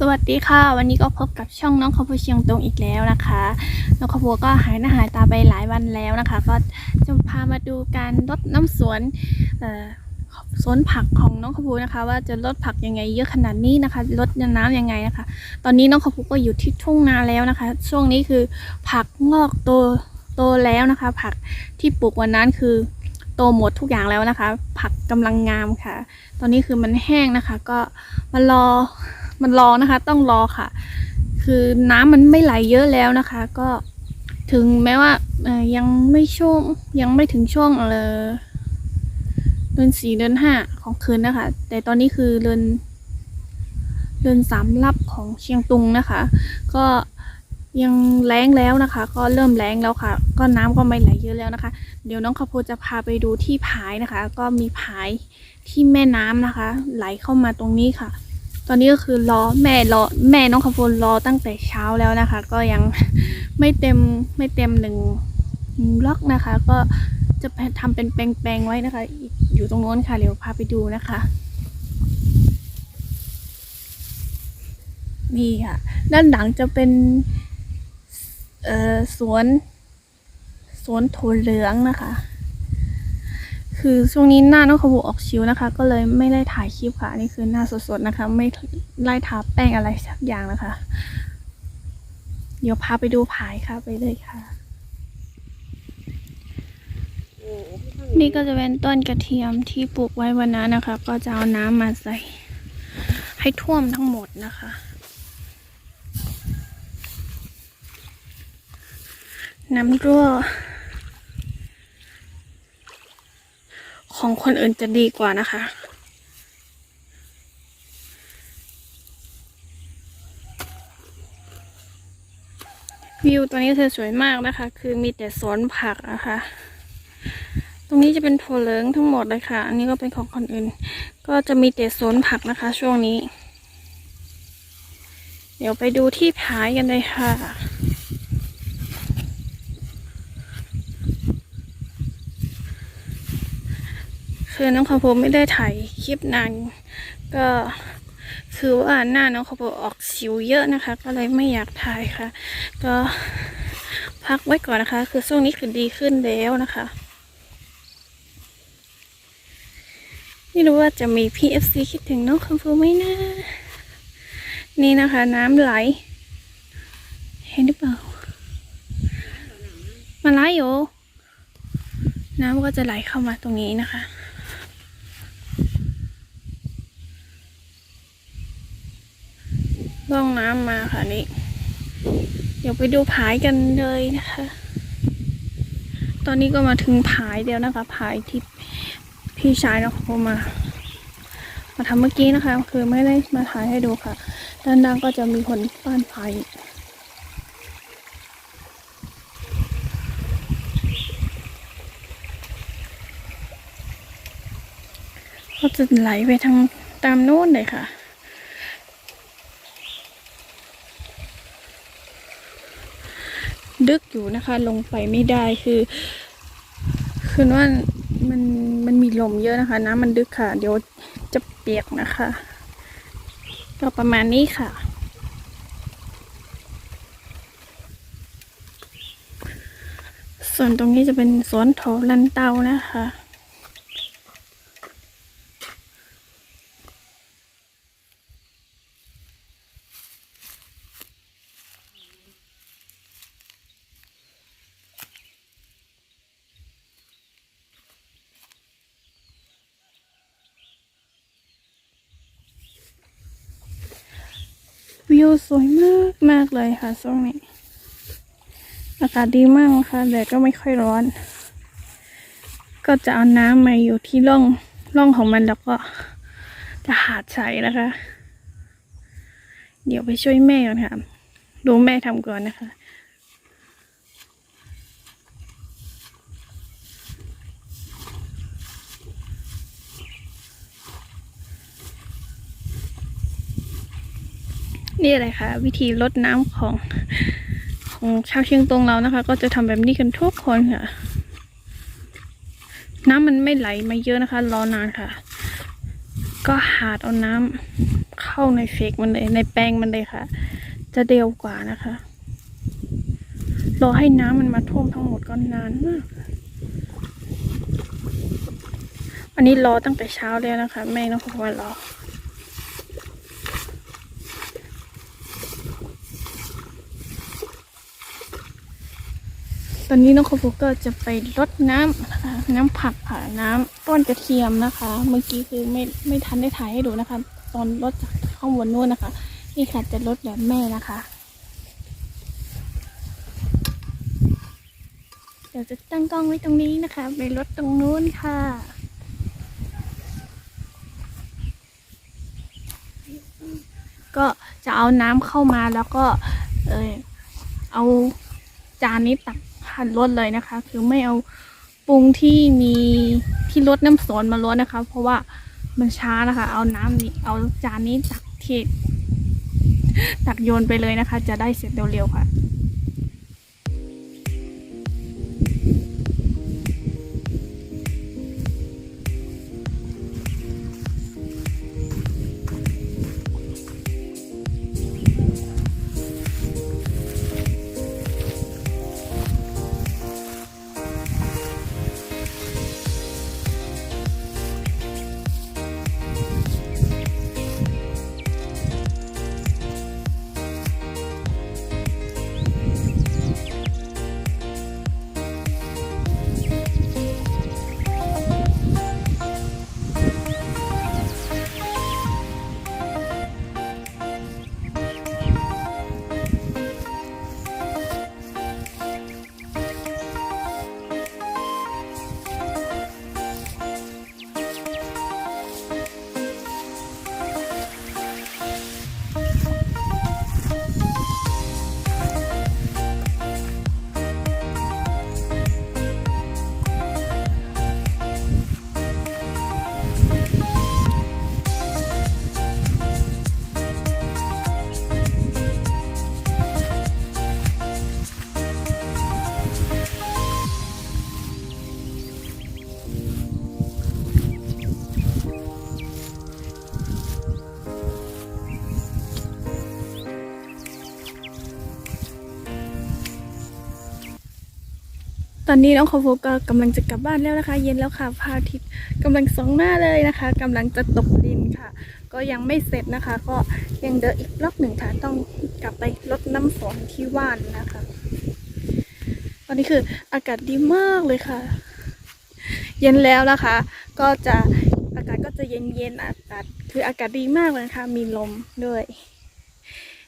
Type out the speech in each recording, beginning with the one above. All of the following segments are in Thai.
สวัสดีค่ะ วันนี้ก็พบกับช่องน้องข้าวโพดเชียงตรงอีกแล้วนะคะน้องข้าวโพดก็หายหน้าหายตาไปหลายวันแล้วนะคะ ก็จะพามาดูการลดน้ำสวนสวนผักของน้องข้าพดนะคะ ว่าจะลดผักยังไงเยอะขนาดนี้นะคะลดน้ำยังไงนะคะ ตอนนี้น้องข้าพดก็อยู่ที่ทุ่งนาแล้วนะคะ ช่วงนี้คือผักงอกโตโตแล้วนะคะ ผักที่ปลูกวันนั้นคือโตหมดทุกอย่างแล้วนะคะ ผักกำลังงามค่ะ ตอนนี้คือมันแห้งนะคะ ก็มารอ มันรอนะคะ ต้องรอค่ะ คือน้ำมันไม่ไหลเยอะแล้วนะคะ ก็ถึงแม้ว่ายังไม่ช่วงยังไม่ถึงช่วงเออเดือนสี่เดือนห้าของคืนนะคะ แต่ตอนนี้คือเดือนเดือนสามรับของเชียงตุงนะคะ ก็ยังแรงแล้วนะคะ ก็เริ่มแรงแล้วค่ะ ก็น้ำก็ไม่ไหลเยอะแล้วนะคะ เดี๋ยวน้องข้าวโพดจะพาไปดูที่ผายนะคะ ก็มีผายที่แม่น้ำนะคะ ไหลเข้ามาตรงนี้ค่ะ ตอนนี้ก็คือรอแม่รอแม่น้องคำพลรอตั้งแต่เช้าแล้วนะคะ ก็ยังไม่เต็มไม่เต็มหนึ่งล็อกนะคะ ก็จะทำเป็นแปลงๆไว้นะคะ อยู่ตรงโน้นค่ะเดี๋ยวพาไปดูนะคะ นี่ค่ะ ด้านหลังจะเป็นสวนสวนถั่วเหลืองนะคะ คือช่วงนี้หน้าน้องขบูออกชิวนะคะ ก็เลยไม่ได้ถ่ายคลิปค่ะอันนี่คือหน้าสดๆนะคะ ไม่ไล่ทาแป้งอะไรสักอย่างนะคะ เดี๋ยวพาไปดูผายค่ะไปเลยค่ะ นี่ก็จะเป็นต้นกระเทียมที่ปลูกไว้วันนั้นนะคะ ก็จะเอาน้ำมาใส่ ให้ท่วมทั้งหมดนะคะน้ำรั่ว ของคนอื่นจะดีกว่านะคะ วิวตรงนี้สวยๆมากนะคะ คือมีแต่สวนผักนะคะ ตรงนี้จะเป็นถั่วเหลืองทั้งหมดเลยค่ะ อันนี้ก็เป็นของคนอื่น ก็จะมีแต่สวนผักนะคะ ช่วงนี้ เดี๋ยวไปดูที่ผายกันเลยค่ะ คือน้องคาโพไม่ได้ถ่ายคลิปนาน ก็คือว่าหน้าน้องคาโพออกสิวเยอะนะคะ ก็เลยไม่อยากถ่ายค่ะ ก็พักไว้ก่อนนะคะ คือช่วงนี้คือดีขึ้นแล้วนะคะไม่รู้ว่าจะมี PFC คิดถึงน้องคาโพไหมนะ นี่นะคะ น้ำไหล เห็นหรือเปล่า มาไหลอยู่ น้ำก็จะไหลเข้ามาตรงนี้นะคะ ล่องน้ำมาค่ะนี่ เดี๋ยวไปดูผายกันเลยนะคะ ตอนนี้ก็มาถึงผายเดียวนะคะผายที่พี่ชายนะคะเขามา มาทำเมื่อกี้นะคะ คือไม่ได้มาถ่ายให้ดูค่ะ ด้านล่างก็จะมีคนป้านผายกก็จะไหลไปทางตามโน้นเลยค่ะ ดึกอยู่นะคะ ลงไปไม่ได้คือ คือว่ามันมันมีลมเยอะนะคะ น้ำมันดึกค่ะ เดี๋ยวจะเปียกนะคะ ก็ประมาณนี้ค่ะ ส่วนตรงนี้จะเป็นสวนโถลันเตานะคะ วิวสวยมากมากเลยค่ะช่วงนี้ อากาศดีมากค่ะแดดก็ไม่ค่อยร้อน ก็จะเอาน้ำมาอยู่ที่ร่องร่องของมันแล้วก็จะหาดใส่นะคะ เดี๋ยวไปช่วยแม่ก่อนค่ะ ดูแม่ทำก่อนนะคะ นี่เลยค่ะวิธีลดน้ำของของชาวเชียงตงเรานะคะ ก็จะทำแบบนี้กันทุกคนค่ะ น้ำมันไม่ไหลมาเยอะนะคะ รอนานค่ะ ก็หาดเอาน้ำเข้าเข้าในเฟกมันเลยในแป้งมันเลยค่ะ จะเร็วกว่านะคะ รอให้น้ำมันมาท่วมทั้งหมดก็นานมากอันนี้รอตั้งแต่เช้าแล้วนะคะ แม่น้องพบว่ารอ ตอนนี้น้องคฟูก็จะไปรดน้ำน้ำผักค่ะน้ำต้นกระเทียมนะคะ เมื่อกี้คือไม่ไม่ทันได้ถ่ายให้ดูนะคะ ตอนรดจากข้างบนนู้นนะคะ นี่ค่ะจะรดแบบแม่นะคะเดี๋ยวจะตั้งกล้องไว้ตรงนี้นะคะ ไปรดตรงนู้นค่ะก็จะเอาน้ำเข้ามาแล้วก็ เออเอาจานนี้ตัก คันรดเลยนะคะ คือไม่เอาปรุงที่มีที่รดน้ำสนมาลดนะคะ เพราะว่ามันช้านะคะ เอาน้ำนี้เอาจานนี้ตักที่ตักโยนไปเลยนะคะ จะได้เสร็จเร็วๆค่ะ ตอนนี้น้องคาโฟก็กำลังจะกลับบ้านแล้วนะคะ เย็นแล้วค่ะพระอาทิตย์กำลังส่องหน้าเลยนะคะกำลังจะตกดินค่ะ ก็ยังไม่เสร็จนะคะ ก็ยังเดินอีกรอบหนึ่งค่ะ ต้องกลับไปรดน้ำฝนที่ว่านนะคะ ตอนนี้คืออากาศดีมากเลยค่ะ เย็นแล้วนะคะ ก็จะอากาศก็จะเย็นๆอากาศคืออากาศดีมากเลยนะคะมีลมด้วย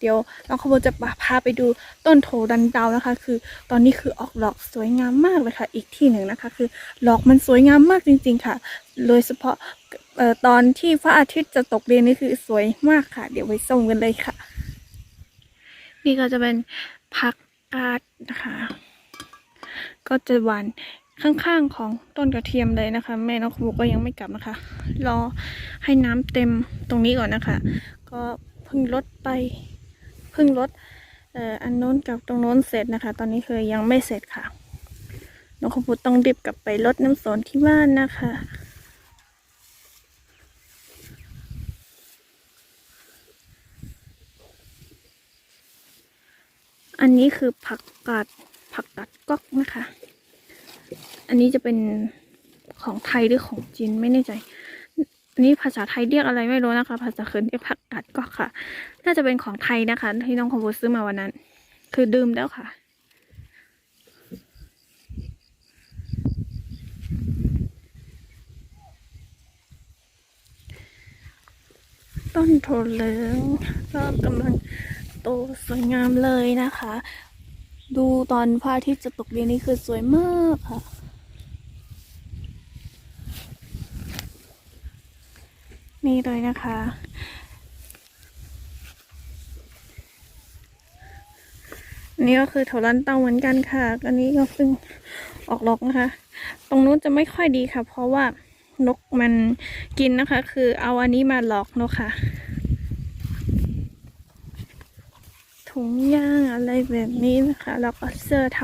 เดี๋ยวน้องขบวนจะพาไปดูต้นโถดันเดานะคะ คือตอนนี้คือออกดอกสวยงามมากเลยค่ะ อีกที่หนึ่งนะคะ คือดอกมันสวยงามมากจริง ๆ ค่ะ โดยเฉพาะตอนที่พระอาทิตย์จะตกดินนี่คือสวยมากค่ะ เดี๋ยวไปส่งกันเลยค่ะ นี่ก็จะเป็นผักกาดนะคะ ก็จะหวานข้างๆของต้นกระเทียมเลยนะคะ แม่น้องขบุกก็ยังไม่กลับนะคะ รอให้น้ำเต็มตรงนี้ก่อนนะคะ ก็เพิ่งลดไป พิ่งลดเอ่ออันโน้นกับตรงโน้นเสร็จนะคะ ตอนนี้คือยังไม่เสร็จค่ะน้องขบุกต้องรีบกลับไปลดน้ำสนที่บ้านนะคะอันนี้คือผักกาดผักกาดก๊อกนะคะ อันนี้จะเป็นของไทยหรือของจีนไม่แน่ใจ นนี้ภาษาไทยเรียกอะไรไม่รู้นะคะ ภาษาเคินเรียกผักกาดก๊อกค่ะ น่าจะเป็นของไทยนะคะ ที่น้องคอมโบซื้อมาวันนั้น คือดื่มแล้วค่ะ ต้นโทเหลืองก็กำลังโตสวยงามเลยนะคะ ดูตอนพระอาทิตย์จะตกดินนี่คือสวยมากค่ะ นี่เลยนะคะนนี้ก็คือโถลันเตาเหมือนกันค่ะ อันนี้ก็เพิ่งออกดอกนะคะ ตรงนู้นจะไม่ค่อยดีค่ะ เพราะว่านกมันกินนะคะ คือเอาอันนี้มาหลอกนกค่ะ ถุงย่างอะไรแบบนี้นะคะ แล้วก็เสื้อท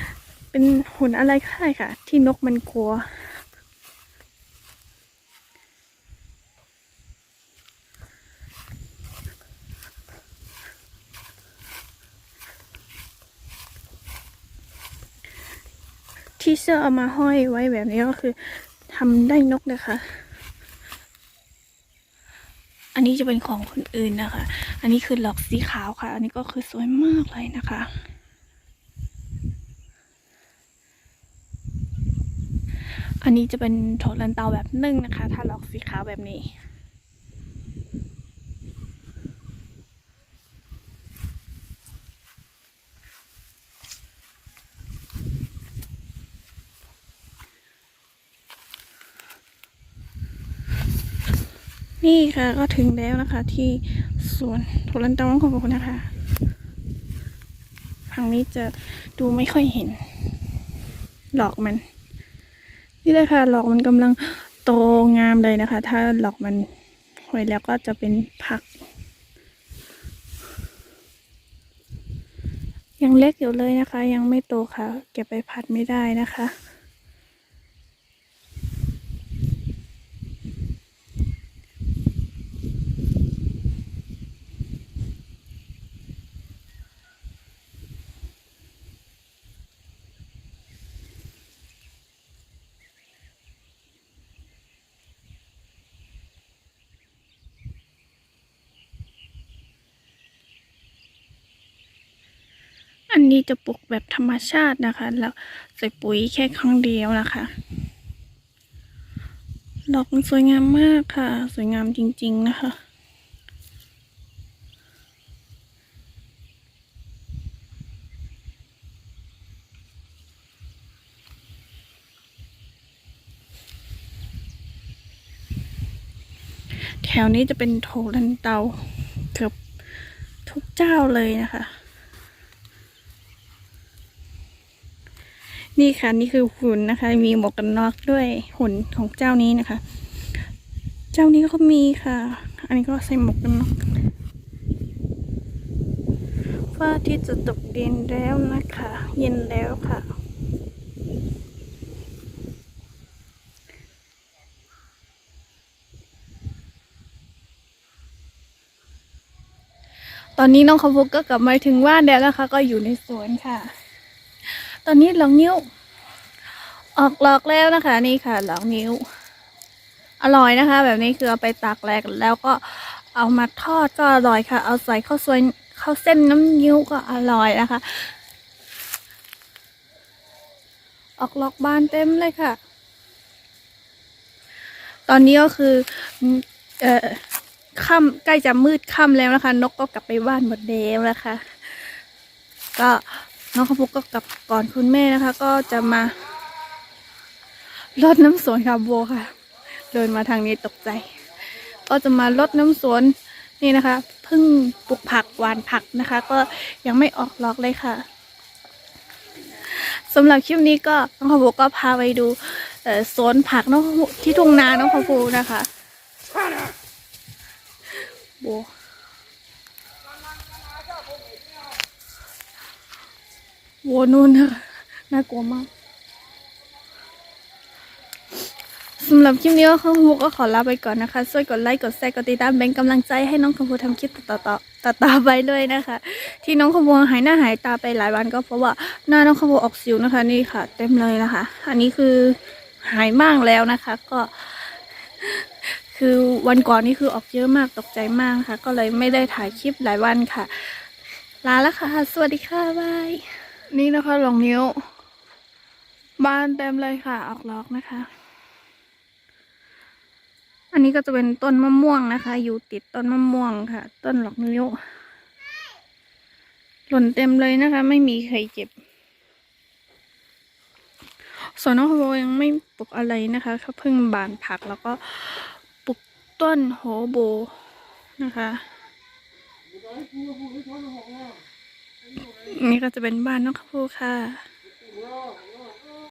ำเป็นหุ่นอะไรก็ได้ค่ะ ที่นกมันกลัว ที่เสื้อเอามาห้อยไว้แบบนี้ก็คือทำได้นกนะคะ อันนี้จะเป็นของคนอื่นนะคะ อันนี้คือหลอกสีขาวค่ะ อันนี้ก็คือสวยมากเลยนะคะ อันนี้จะเป็นโถลันเตาแบบนึ่งนะคะ ถ้าหลอกสีขาวแบบนี้ นี่ค่ะก็ถึงแล้วนะคะ ที่สวนโถลันเตาของผมนะคะฝั่งนี้จะดูไม่ค่อยเห็น หลอกมัน นี่เลยค่ะหลอกมันกำลังโตงามเลยนะคะ ถ้าหลอกมันไว้แล้วก็จะเป็นผักยังเล็กอยู่เลยนะคะ ยังไม่โตค่ะ เก็บไปผัดไม่ได้นะคะ อันนี้จะปลูกแบบธรรมชาตินะคะ แล้วใส่ปุ๋ยแค่ครั้งเดียวนะคะ ดอกมันสวยงามมากค่ะ สวยงามจริง ๆ นะคะแถวนี้จะเป็นโถลันเตาเกือบทุกเจ้าเลยนะคะ นี่ค่ะนี่คือหุ่นนะคะ มีหมวกกันน็อกด้วยหุ่นของเจ้านี้นะคะ เจ้านี้ก็มีค่ะ อันนี้ก็ใส่หมวกกันน็อกฟ้าที่จะตกดินแล้วนะคะ เย็นแล้วค่ะตอนนี้น้องคำพุกก็กลับมาถึงบ้านแล้วนะคะ ก็อยู่ในสวนค่ะ ตอนนี้หลองนิ้ว ออกหลอกแล้วนะคะ นี่ค่ะหลองนิ้ว อร่อยนะคะ แบบนี้คือเอาไปตากแลกแล้วก็เอามาทอดก็อร่อยค่ะ เอาใส่ข้าวสวยข้าวเส้นน้ำนิ้วก็อร่อยนะคะ ออกหลอกบานเต็มเลยค่ะ ตอนนี้ก็คือ เอ่อค่ำใกล้จะมืดค่ำแล้วนะคะ นกก็กลับไปบ้านหมดแล้วนะคะก็ น้องขาวพุกก็กลับก่อนคุณแม่นะคะ ก็จะมารดน้ำสวนค่ะโบค่ะ เดินมาทางนี้ตกใจ ก็จะมารดน้ำสวนนี่นะคะเพิ่งปลูกผักหวานผักนะคะ ก็ยังไม่ออกหลอกเลยค่ะสำหรับคลิปนี้ก็น้องขาวพุกก็พาไปดูสวนผักน้องที่ทุ่งนาน้องขาวพุนะคะโบ วัวนู่นนะน่ากลัวมากสำหรับคลิปนี้ก็ข้าวฮูก็ขอลาไปก่อนนะคะช่วยกดไลค์ กดแชร์ กดติดตามเป็นกำลังใจให้น้องขมูทำคลิปต่อต่อต่อต่อไปเลยนะคะ ที่น้องขมูหายหน้าหายตาไปหลายวันก็เพราะว่าหน้าน้องขมูออกสิวนะคะนี่ค่ะ เต็มเลยนะคะ อันนี้คือหายมากแล้วนะคะ ก็ คือวันก่อนนี่คือออกเยอะมากตกใจมากค่ะก็เลยไม่ได้ถ่ายคลิปหลายวันค่ะ ลาแล้วค่ะ สวัสดีค่ะบาย นี่นะคะหลงนิ้ว บานเต็มเลยค่ะ ออกล็อกนะคะ อันนี้ก็จะเป็นต้นมะม่วงนะคะ อยู่ติดต้นมะม่วงค่ะ ต้นหลอกนิ้ว หล่นเต็มเลยนะคะ ไม่มีใครเก็บส่วนน้องโฮยังไม่ปลูกอะไรนะคะเขาเพิ่งบานผักแล้วก็ปลูกต้นโฮโบนะคะ นี่ก็จะเป็นบ้านน้องข้พูค่ะ